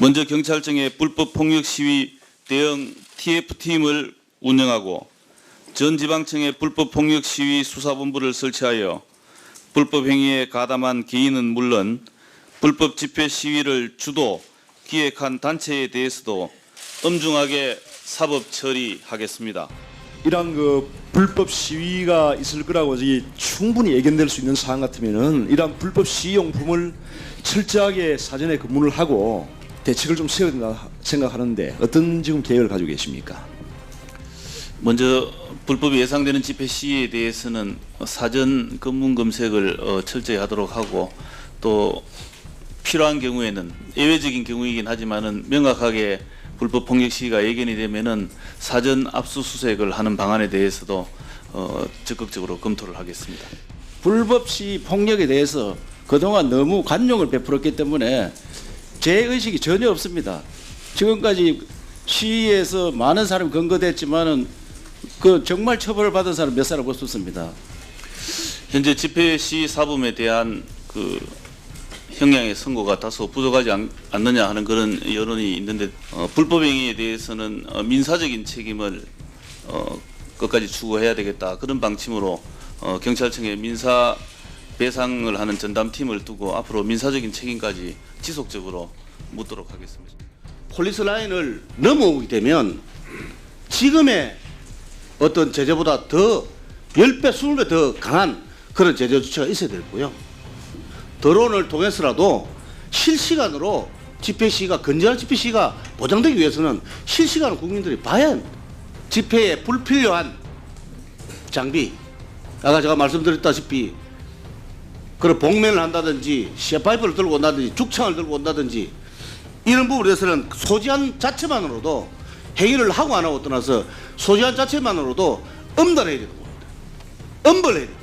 먼저 경찰청의 불법 폭력 시위 대응 TF팀을 운영하고 전 지방청의 불법 폭력 시위 수사본부를 설치하여 불법 행위에 가담한 개인은 물론 불법 집회 시위를 주도 기획한 단체에 대해서도 엄중하게 사법 처리하겠습니다. 이러한 그 불법 시위가 있을 거라고 충분히 예견될 수 있는 사안 같으면은 이러한 불법 시위 용품을 철저하게 사전에 근무를 하고 대책을 좀 세워야 된다 생각하는데 어떤 지금 계획을 가지고 계십니까? 먼저 불법이 예상되는 집회 시위에 대해서는 사전 검문 검색을 어, 철저히 하도록 하고 또 필요한 경우에는 예외적인 경우이긴 하지만은 명확하게 불법 폭력 시위가 예견이 되면은 사전 압수수색을 하는 방안에 대해서도 어, 적극적으로 검토를 하겠습니다. 불법 시위 폭력에 대해서 그동안 너무 관용을 베풀었기 때문에 제 의식이 전혀 없습니다. 지금까지 시위에서 많은 사람이 검거됐지만은 그 정말 처벌을 받은 사람 몇 사람 없었습니다. 현재 집회 시위 사범에 대한 그 형량의 선고가 다소 부족하지 않, 느냐 하는 그런 여론이 있는데 어, 불법 행위에 대해서는 어, 민사적인 책임을 어, 끝까지 추구해야 되겠다 그런 방침으로 어, 경찰청에 민사 배상을 하는 전담팀을 두고 앞으로 민사적인 책임까지 지속적으로 묻도록 하겠습니다. 폴리스 라인을 넘어오게 되면 지금의 어떤 제재보다 더 10배, 20배 더 강한 그런 제재 조치가 있어야 되고요. 드론을 통해서라도 실시간으로 집회 시가 건전한 집회 시가 보장되기 위해서는 실시간으로 국민들이 봐야. 집회에 불필요한 장비 아까 제가 말씀드렸다시피 그런 복면을 한다든지 쇠파이프를 들고 온다든지 죽창을 들고 온다든지 이런 부분에 대해서는 소지한 자체만으로도 행위를 하고 안 하고 떠나서 소지한 자체만으로도 엄단해야 되는 겁니다. 엄벌해야 됩니다.